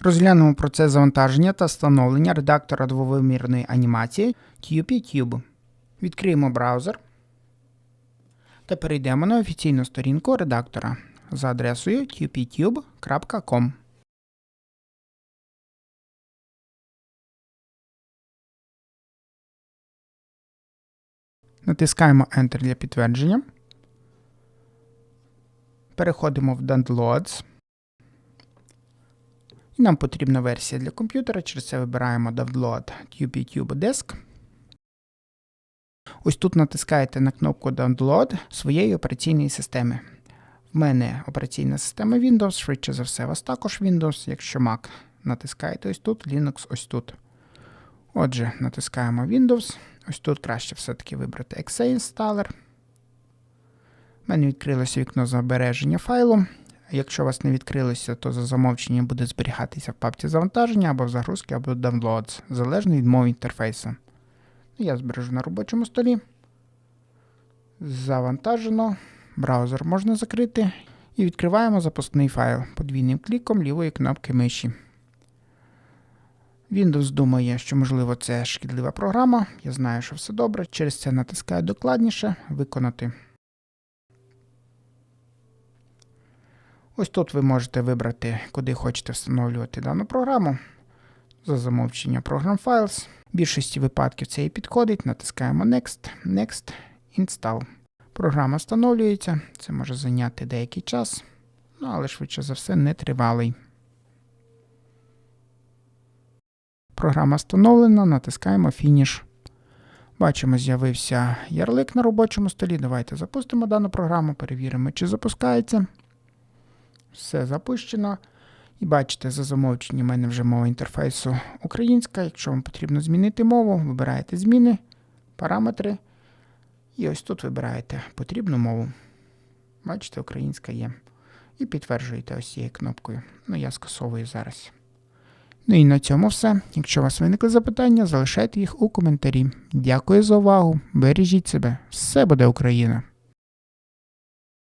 Розглянемо процес завантаження та встановлення редактора двовимірної анімації TUPTube. Відкриємо браузер та перейдемо на офіційну сторінку редактора за адресою tuptube.com. Натискаємо Enter для підтвердження. Переходимо в Downloads. І нам потрібна версія для комп'ютера, через це вибираємо Download TubeTube Disk. Ось тут натискаєте на кнопку Download своєї операційної системи. В мене операційна система Windows, швидше за все, у вас також Windows. Якщо Mac, натискаєте ось тут, Linux ось тут. Отже, натискаємо Windows. Ось тут краще все-таки вибрати Exe Installer. У мене відкрилося вікно збереження файлу. Якщо у вас не відкрилося, то за замовчення буде зберігатися в папці завантаження або в загрузки, або Downloads, залежно від мови інтерфейсу. Ну, Я збережу на робочому столі. Завантажено. Браузер можна закрити. І відкриваємо запускний файл подвійним кліком лівої кнопки миші. Windows думає, що, можливо, це шкідлива програма. Я знаю, що все добре. Через це натискаю докладніше виконати. Ось тут ви можете вибрати, куди хочете встановлювати дану програму. За замовчення Program Files. В більшості випадків це і підходить. Натискаємо Next, Next, Install. Програма встановлюється. Це може зайняти деякий час, ну, але швидше за все не тривалий. Програма встановлена, натискаємо Finish. Бачимо, з'явився ярлик на робочому столі. Давайте запустимо дану програму, перевіримо, чи запускається. Все запущено. І бачите, за замовченням у мене вже мова інтерфейсу українська. Якщо вам потрібно змінити мову, вибираєте зміни, параметри. І ось тут вибираєте потрібну мову. Бачите, українська є. І підтверджуєте ось цією кнопкою. Ну, я скасовую зараз. Ну і на цьому все. Якщо у вас виникли запитання, залишайте їх у коментарі. Дякую за увагу. Бережіть себе. Все буде Україна!